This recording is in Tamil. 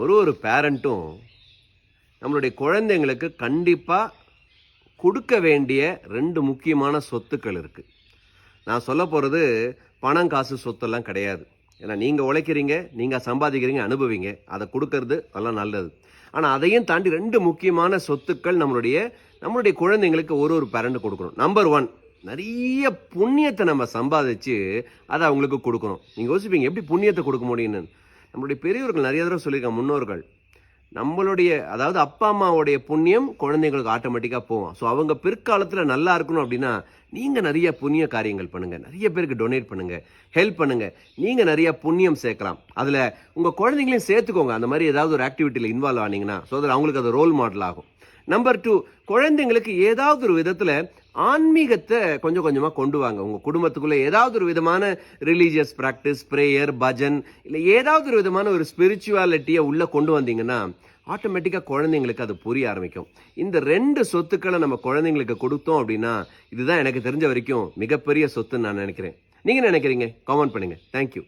ஒரு ஒரு பேரண்ட்டும் நம்மளுடைய குழந்தைங்களுக்கு கண்டிப்பாக கொடுக்க வேண்டிய ரெண்டு முக்கியமான சொத்துக்கள் இருக்குது நான் சொல்ல போகிறது பணம் காசு சொத்தெல்லாம் கிடையாது. ஏன்னா நீங்கள் உழைக்கிறீங்க நீங்கள் சம்பாதிக்கிறீங்க அனுபவிங்க. அதை கொடுக்கறது எல்லாம் நல்லது. ஆனால் அதையும் தாண்டி ரெண்டு முக்கியமான சொத்துக்கள் நம்மளுடைய நம்மளுடைய குழந்தைங்களுக்கு ஒரு ஒரு பேரண்ட் கொடுக்கணும். நம்பர் ஒன் நிறைய புண்ணியத்தை நம்ம சம்பாதிச்சு அதை அவங்களுக்கு கொடுக்கணும். நீங்கள் யோசிப்பீங்க எப்படி புண்ணியத்தை கொடுக்க முடியும்னு? நம்மளுடைய பெரியவர்கள் நிறைய தடவை சொல்லியிருக்காங்க முன்னோர்கள். நம்மளுடைய அதாவது அப்பா அம்மாவுடைய புண்ணியம் குழந்தைங்களுக்கு ஆட்டோமேட்டிக்காக போகும். ஸோ அவங்க பிற்காலத்தில் நல்லா இருக்கணும் அப்படின்னா நீங்கள் நிறைய புண்ணிய காரியங்கள் பண்ணுங்கள் நிறைய பேருக்கு டொனேட் பண்ணுங்கள் ஹெல்ப் பண்ணுங்கள் நீங்கள் நிறைய புண்ணியம் சேர்க்கலாம். அதில் உங்கள் குழந்தைங்களையும் சேர்த்துக்கோங்க. அந்த மாதிரி ஏதாவது ஒரு ஆக்டிவிட்டியில் இன்வால்வ் ஆனீங்கன்னா ஸோ அதில் அவங்களுக்கு அது ரோல் மாடல் ஆகும். நம்பர் டூ குழந்தைங்களுக்கு ஏதாவது ஒரு விதத்தில் ஆன்மீகத்தை கொஞ்சம் கொஞ்சமாக கொண்டு வாங்க. உங்கள் குடும்பத்துக்குள்ளே ஏதாவது ஒரு விதமான ரிலீஜியஸ் ப்ராக்டிஸ் ப்ரேயர் பஜன் இல்லை ஏதாவது ஒரு விதமான ஒரு ஸ்பிரிச்சுவாலிட்டியை உள்ளே கொண்டு வந்தீங்கன்னா ஆட்டோமேட்டிக்காக குழந்தைங்களுக்கு அது புரிய ஆரம்பிக்கும். இந்த ரெண்டு சொத்துக்களை நம்ம குழந்தைங்களுக்கு கொடுத்தோம் அப்படின்னா இதுதான் எனக்கு தெரிஞ்ச வரைக்கும் மிகப்பெரிய சொத்துன்னு நான் நினைக்கிறேன். நீங்கள் நினைக்கிறீங்க? காமெண்ட் பண்ணுங்கள் தேங்க்யூ